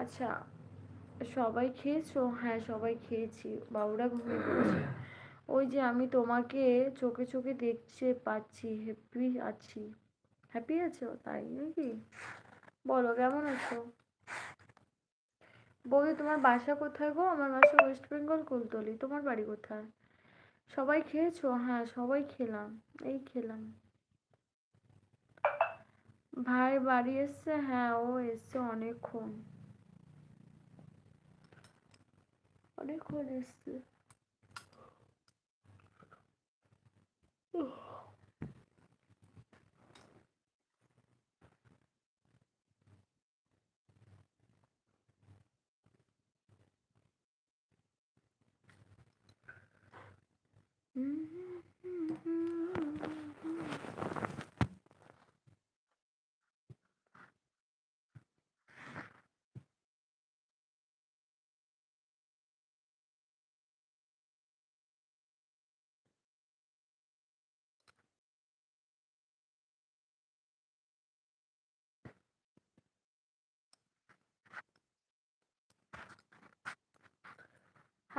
আচ্ছা সবাই খেয়েছো? হ্যাঁ সবাই খেয়েছি। বাবুরা ঘুমিয়ে পড়েছে। ওই যে আমি তোমাকে চোখে চোখে দেখতে পাচ্ছি হ্যাপি আছি। হ্যাপি আছো? তাই নাকি? বলো, কেমন আছো? বৌদি, তোমার বাসা কোথায় গো? আমার বাসা ওয়েস্ট বেঙ্গল কুলতলি। তোমার বাড়ি কোথায়? সবাই খেয়েছো? হ্যাঁ সবাই খেলাম। এই খেলাম। ভাই বাড়ি এসছে? হ্যাঁ ও এসছে অনেকক্ষণ। あれこれす。Mm-hmm.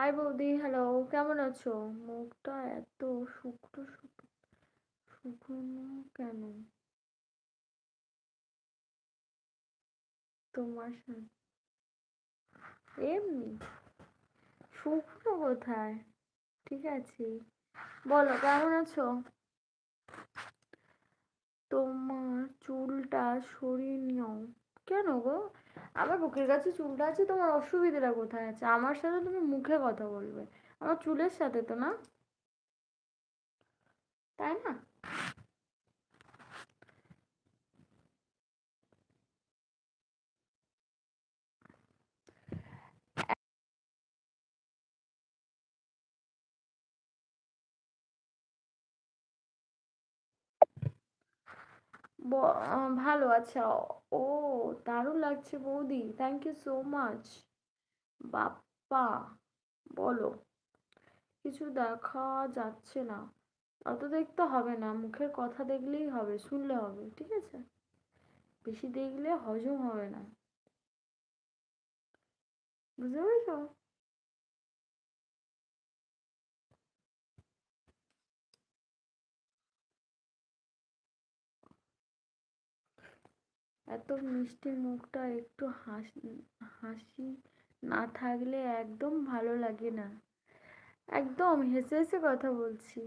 হাই বৌদি। হ্যালো কেমন আছো? মুখটা এত শুকনো শুকনো কেন? তোমার এমনি শুকনো কোথায়? ঠিক আছে। বলো, কেমন আছো? তোমার চুলটা সরিয়ে নিও। কেন গো? আমার বুকের কাছে চুলটা আছে, তোমার অসুবিধাটা কোথায় আছে? আমার সাথে তুমি মুখে কথা বলবে। আমার চুলের সাথে তো না? তাই না? ভালো আচ্ছা। ও, দারুণ লাগছে বৌদি। Thank you so much Bappa, বলো। কিছু দেখা যাচ্ছে না। অত দেখতে হবে না। মুখের কথা দেখলেই হবে, শুনলে হবে, ঠিক আছে? বেশি দেখলে হজম হবে না। বুঝতে পেরেছ? এত মিষ্টি মুখটা, একটু হাসি হাসি না থাকলে একদম ভালো লাগে না। একদম হেসে হেসে কথা বলছি।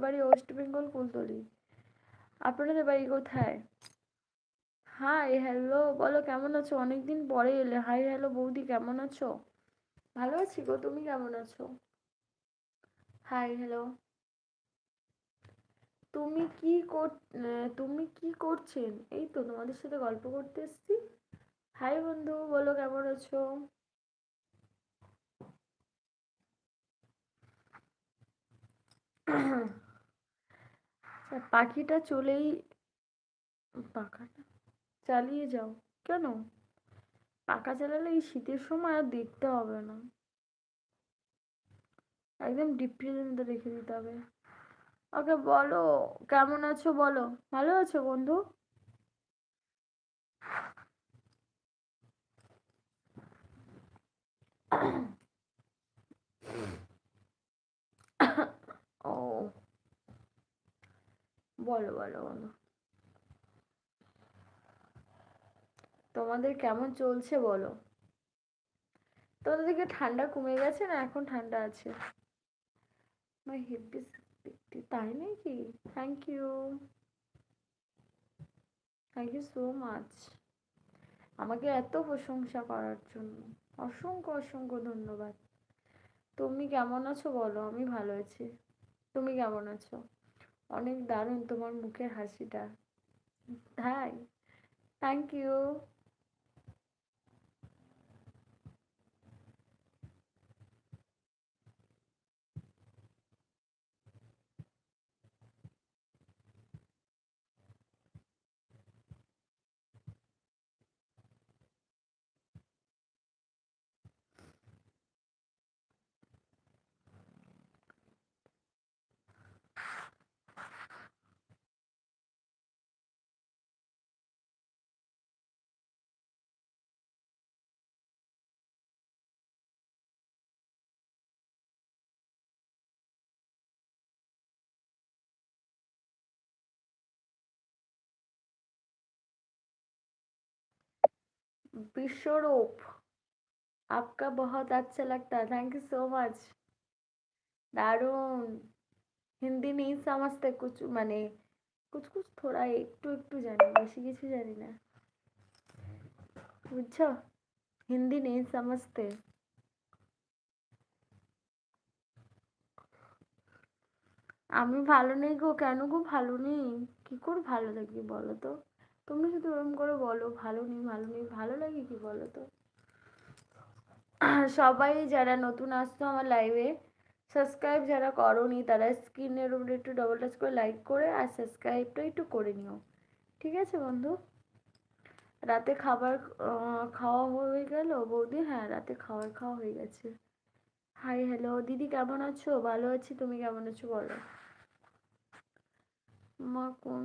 বাড়ি ওয়েস্ট বেঙ্গল কুলতলি। আপনাদের বাড়ি কোথায়? হাই হ্যালো বলো কেমন আছো? অনেকদিন পরে এলে। হাই হ্যালো বৌদি, কেমন আছো? ভালো আছি গো, তুমি কেমন আছো? হাই হ্যালো তুমি কি কর তুমি কি করছেন? এই তো, তোমাদের সাথে গল্প করতে এসেছি। হাই বন্ধু, বলো কেমন আছো? পাখিটা চলেই পাখাটা চালিয়ে যাও। কেন? পাখা চালালে এই শীতের সময় আর দেখতে হবে না। একদম ডিপ ফ্রিজের মধ্যে রেখে দিতে হবে। ওকে, বলো, কেমন আছো বলো? ভালো আছো বন্ধু? ও বলো বলো বলো। তোমাদের কেমন চলছে বলো। তোমাদের দিকে ঠান্ডা কমে গেছে না এখন ঠান্ডা আছে? তাই নাকি? Thank you thank you so much আমাকে এত প্রশংসা করার জন্য। অসংখ্য অসংখ্য ধন্যবাদ। তুমি কেমন আছো বলো? আমি ভালো আছি। তুমি কেমন আছো? অনেক দারুণ তোমার মুখের হাসিটা। তাই থ্যাংক ইউ विश्वरूप आपका बहुत अच्छा लगता है थैंक यू सो मच दारुण হিন্দি নেই समझते कुछ মানে कुछ कुछ थोड़ा একটু একটু জানি বেশি কিছু জানি না বুঝছো হিন্দি নেই समझते আমি ভালো নেই গো কেন গো ভালো নেই কি করে ভালো থাকবি বলো তো তুমি শুধু ওরকম করে বলো, ভালো নেই ভালো নেই, ভালো লাগে কি বলো তো সবাই যারা নতুন আসতো আমার লাইভে সাবস্ক্রাইব যারা করনি তারা স্ক্রিনের উপরে একটু ডবল টাচ করে লাইক করে আর সাবস্ক্রাইবটা একটু করে নিও। ঠিক আছে বন্ধু? রাতে খাবার খাওয়া হয়ে গেল? বৌদি? হ্যাঁ রাতে খাবার খাওয়া হয়ে গেছে। হাই হ্যালো দিদি কেমন আছো? ভালো আছি, তুমি কেমন আছো বলো? মা কোন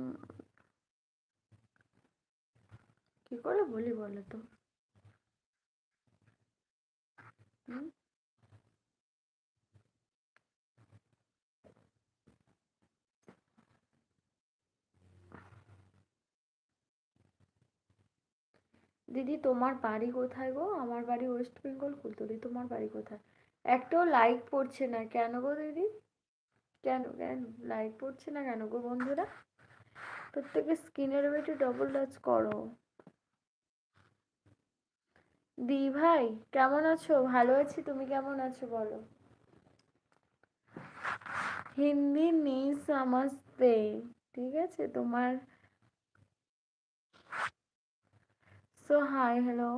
কি করে বলি বলো তো দিদি, তোমার বাড়ি কোথায় গো? আমার বাড়ি ওয়েস্ট বেঙ্গল, কুলতলি। তোমার বাড়ি কোথায়? একটাও লাইক পড়ছে না। কেন গো দিদি? কেন কেন? লাইক পড়ছে না কেন গো বন্ধুরা? প্রত্যেকে স্ক্রিনের একটু ডবল টাচ করো। দি ভাই, কেমন আছো? ভালো আছি, তুমি কেমন আছো বলো? হিন্দি নেই সমস্তে ঠিক আছে? তোমার? সো হাই হ্যালো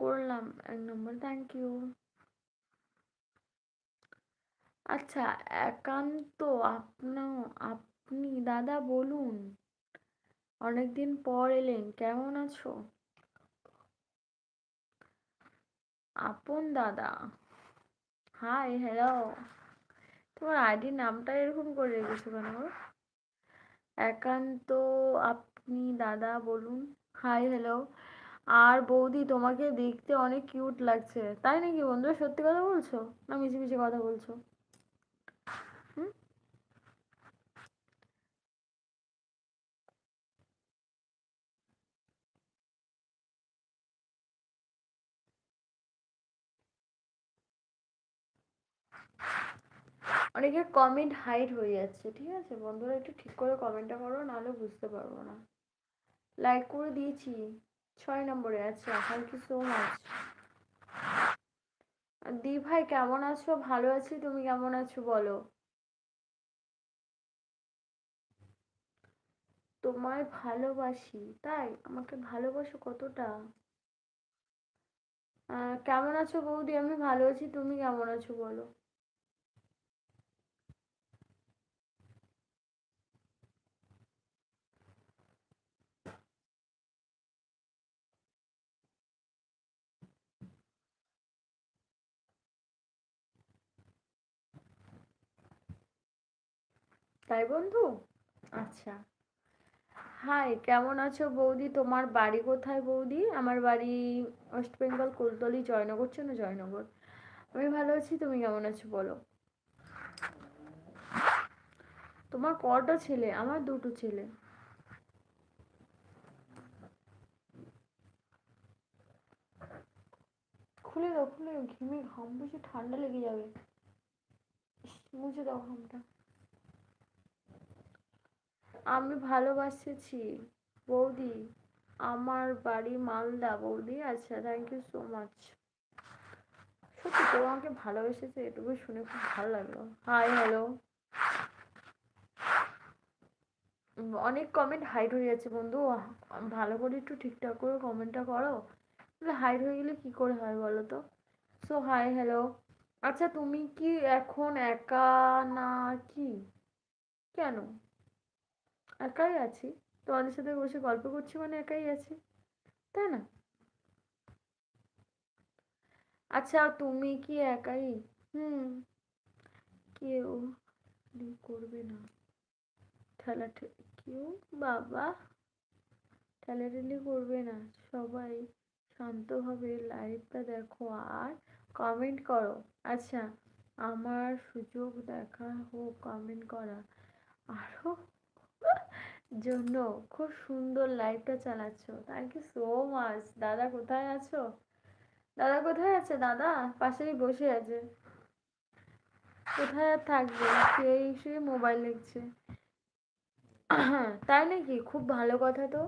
করলাম, এক নম্বর থ্যাংক ইউ আচ্ছা একান্ত আপনা আপনি দাদা বলুন। অনেকদিন পর এলেন, কেমন আছো? আপন দাদা। হাই হ্যালো তোমার আইডি নামটা এরকম করে রেখেছো কেন একান্ত আপনি দাদা বলুন। হাই হ্যালো আর বৌদি, তোমাকে দেখতে অনেক কিউট লাগছে। তাই নাকি বন্ধুরা সত্যি কথা বলছো? না মিছি মিছি কথা বলছো? অনেকের কমেন্ট হাইড হয়ে যাচ্ছে, ঠিক আছে? বন্ধুরা, একটু ঠিক করে কমেন্টটা করো, নাহলে বুঝতে পারব না। লাইক করে দিয়েছি। ছয় নম্বরে আছে থ্যাংক ইউ সো মাচ দি ভাই, কেমন আছো? ভালো আছি, তুমি কেমন আছো বলো? তোমায় ভালোবাসি, তাই? আমাকে ভালোবাসো কতটা? কেমন আছো বৌদি? আমি ভালো আছি, তুমি কেমন আছো বলো? তাই বন্ধু? আচ্ছা। হাই কেমন আছো বৌদি? তোমার বাড়ি কোথায় বৌদি? আমার বাড়ি ওয়েস্ট বেঙ্গল কুলতলি জয়নগর ছিল জয়নগর। আমি ভালো আছি তুমি কেমন আছো বলো? তোমার কটা ছেলে? আমার দুটো ছেলে। খুলে দাও খুলে ঘিমে ঘাম বসে ঠান্ডা লেগে যাবে। মুছে দাও ঘামটা। আমি ভালোবাসেছি, বৌদি। আমার বাড়ি মালদা, বৌদি। আচ্ছা থ্যাংক ইউ সো মাচ সত্যি, কেউ আমাকে ভালোবেসেছে এটুকু শুনে খুব ভালো লাগল। হাই হ্যালো অনেক কমেন্ট হাইড হয়ে যাচ্ছে, বন্ধু। ভালো করে একটু ঠিকঠাক করে কমেন্টটা করো। তাহলে হাইড হয়ে গেলে কি করে হয় বলো তো? সো হাই হ্যালো আচ্ছা তুমি কি এখন একা না কি? কেন? একাই আছি। তোমাদের সাথে বসে গল্প করছি মানে একাই আছি, তাই না? আচ্ছা তুমি কি একাই? হুম, কেউ করবে না। ঠেলা কেউ? বাবা ঠেলাঠেলি করবে না। সবাই শান্তভাবে লাইভটা দেখো আর কমেন্ট করো। আচ্ছা আমার সুযোগ দেখা হোক কমেন্ট করা। আরও জন্য খুব সুন্দর লাইফটা চালাচ্ছ। থ্যাংক ইউ সো মাচ দাদা কোথায় আছো? দাদা কোথায় আছে? দাদা, পাশেই বসে আছে। কোথায় আর থাকবে? সেই সে মোবাইল দেখছে। তাই নাকি? খুব ভালো কথা তো।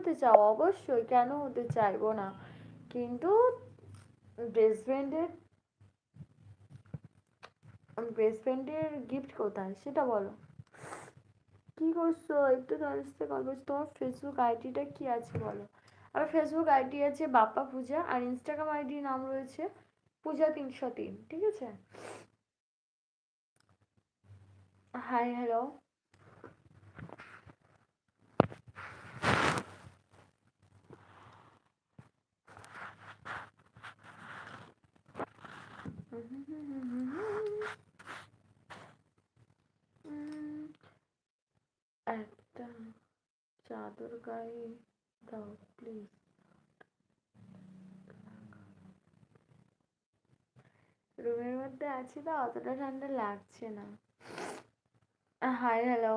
হতে চাও? অবশ্যই, কেন হতে চাইব না? কিন্তু বেস্ট ফ্রেন্ডের গিফট কোথায়? সেটা বলো। কি করছ? একটু তাদের সাথে কল করছ তোমার ফেসবুক আইডিটা কি আছে বলো? আমার ফেসবুক আইডি আছে বাপ্পা পূজা আর ইনস্টাগ্রাম আইডি নাম রয়েছে পূজা তিনশো তিন, ঠিক আছে? হাই হ্যালো একটা চাদর গায়ে দাও প্লিজ রুমের মধ্যে আছি তো, অতটা ঠান্ডা লাগছে না। Hi hello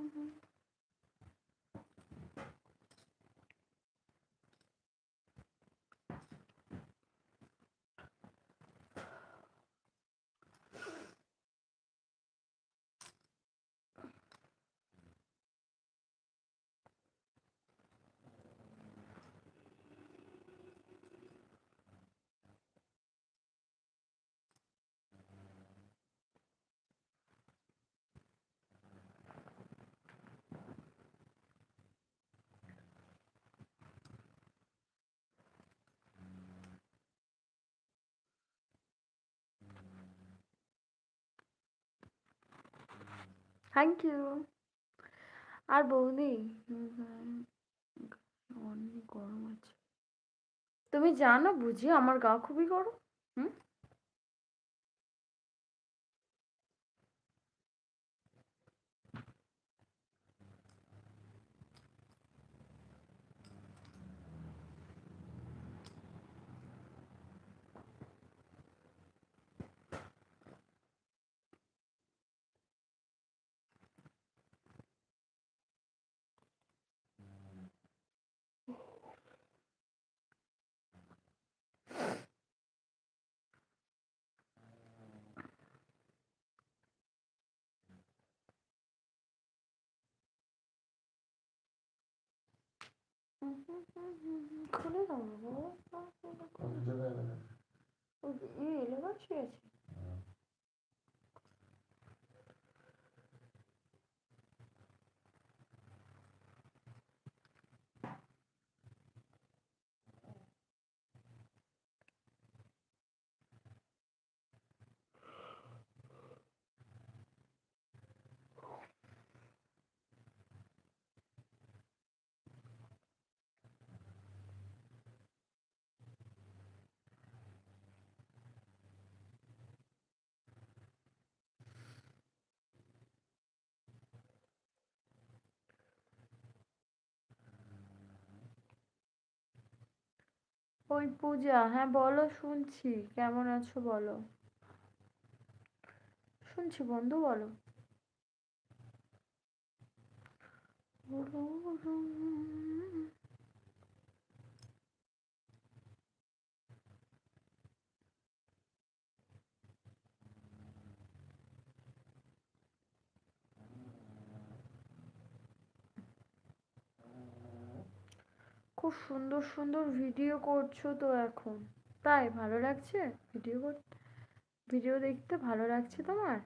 Mm-hmm. Thank you আর বৌদি? অনেক গরম আছে। তুমি জানো বুঝি আমার গা খুবই গরম? হুম? খুলে দাও না বাবা ওই এ এলাকা শুয়ে আছে ওই পূজা হ্যাঁ বলো শুনছি। কেমন আছো বলো? শুনছি বন্ধু বলো। খুব সুন্দর সুন্দর ভিডিও করছ তো এখন। তাই ভালো লাগছে? ভিডিও করতে ভিডিও দেখতে ভালো লাগছে তোমার?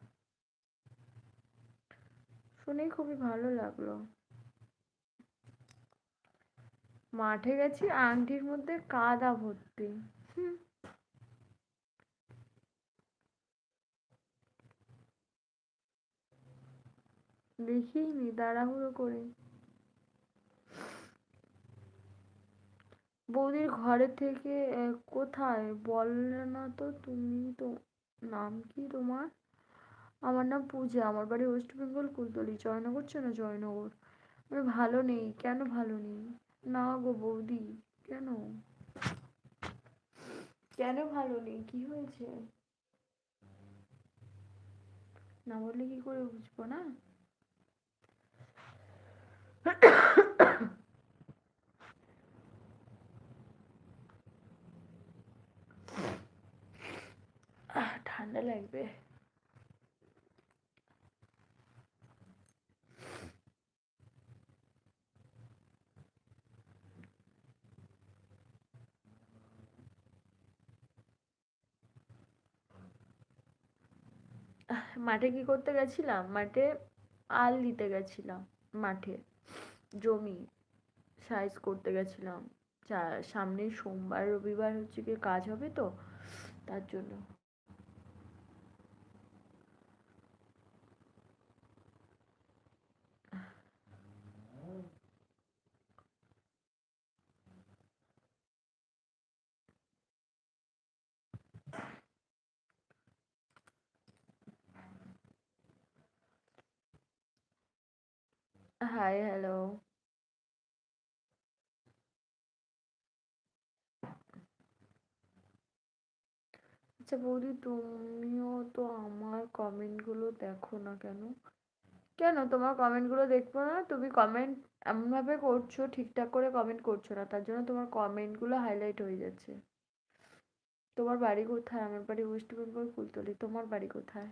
শুনেই খুবই ভালো লাগল। মাঠে গেছি, আংটির মধ্যে কাদা ভর্তি। হুম। দেখিনি, তাড়াহুড়ো করে। বৌদির ঘরে থেকে কোথায়? বললে না তো তুমি তো, নাম কি তোমার? আমার নাম পূজা, আমার বাড়ি ওয়েস্ট বেঙ্গল কুলতলি। জয়নগর চেনো? জয়নগর। আমি ভালো নেই, কেন ভালো নেই? না গো বৌদি, কেন? কেন ভালো নেই? কি হয়েছে? না বললে কি করে বুঝব না আহ, ঠান্ডা লাগবে। মাঠে কি করতে গেছিলাম? মাঠে আল দিতে গেছিলাম, মাঠে। জমি সাইজ করতে গেছিলাম। সামনে সোমবার, রবিবার হচ্ছে কি কাজ হবে তো, তার জন্য। হাই হ্যালো আচ্ছা বৌদি, তুমিও তো আমার কমেন্টগুলো দেখো না কেন? কেন? তোমার কমেন্টগুলো দেখব না? তুমি কমেন্ট এমনভাবে করছ, ঠিকঠাক করে কমেন্ট করছ না, তার জন্য তোমার কমেন্টগুলো হাইলাইট হয়ে যাচ্ছে। তোমার বাড়ি কোথায়? আমার বাড়ি ওয়েস্ট বেঙ্গল কুলতলি তোমার বাড়ি কোথায়?